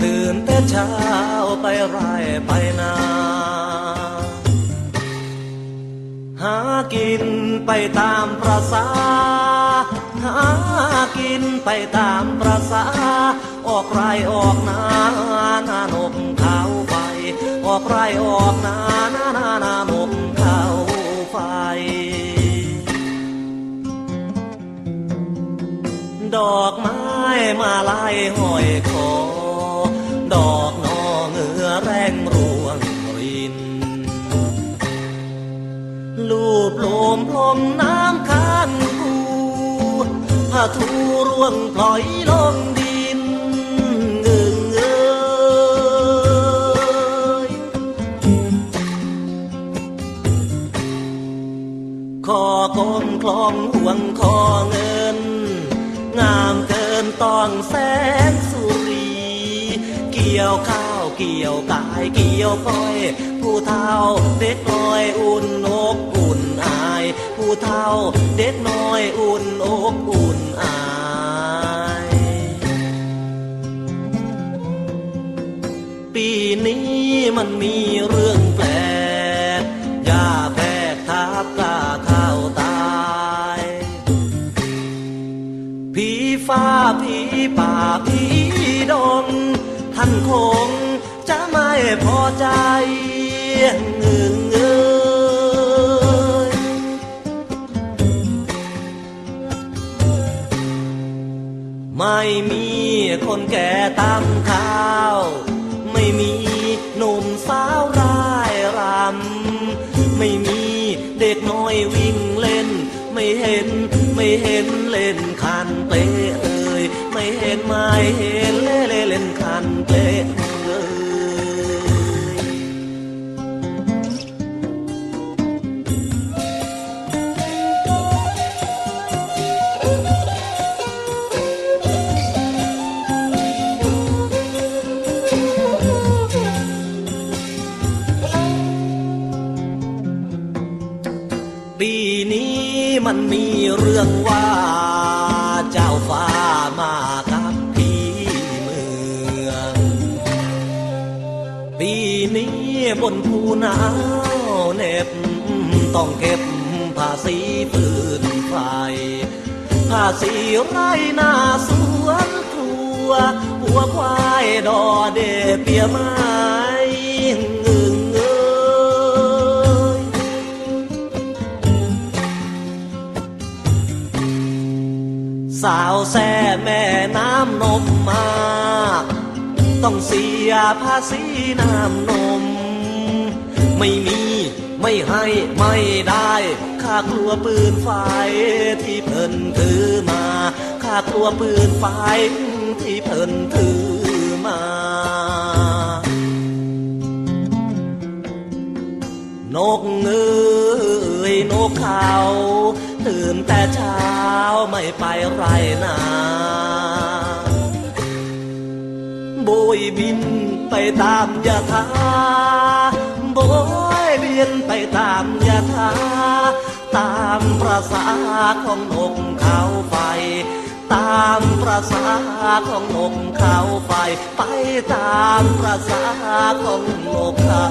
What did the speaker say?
ตื่นแต่เช้าไปไร่ไปนา หากินไปตามประสาหากินไปตามประสาออกไรออกนาหน้านกเขาไฟออกไรออกนาหน้าหน้าหน้านกเขาไฟดอกไม้มาลายห้อยคอ ดอกนอเงือแรงร่วงริน ลูบลมพรมน้ำค้างกูผ้าทูร่วงพลอยลงดินเงึงเอยคอกลมคลองห่วงคอเงิน งามเกินต้องแส ยวข้าวเกี่ยวกายเกี่ยวก้อย ผู้เฒ่าเด็กน้อยอุ่นอกอุ่นอาย ผู้เฒ่าเด็กน้อยอุ่นอกอุ่นอายปีนี้มันมีเรื่องแปลกยาแพรกทับกาเข้าตายผีฟ้าผีป่าผีดง คงจะไม่พอใจเงึงเอ้ยไม่มีคนแก่ตามข้าวไม่มีหนุ่มสาวร่ายรำ ไม่มีเด็กน้อยวิ่งเล่น ไม่เห็นไม่เห็นเล่นคันเปลเอ่ย ไม่เห็นไม่เห็นเล่เล่เล่นคันเปลเอ่ยปีนี้มันมีเรื่องว่าเจ้าฟ้า มากับพี่เมือง ปีนี้บนภูหนาวเหน็บ ต้องเก็บภาษีปืนไฟ ภาษีไรนาสวนครัว หัวควายดอเดเปียไม้ สาวแซ่แม่น้ำนมมากต้องเสียภาษีน้ำนม ไม่มีไม่ให้ไม่ได้ข้ากลัวปืนไฟที่เพิ่นถือมาข้ากลัวปืนไฟที่เพิ่นถือมา นกเงยนกเขา ตื่นแต่เช้าไม่ไปไรนาโบยบินไปตามยาทาโบยบินไปตามยาทาตามประสาของนกเขาไฟ ตามประสาของนกเขาไฟ ไปตามประสาของนกเขา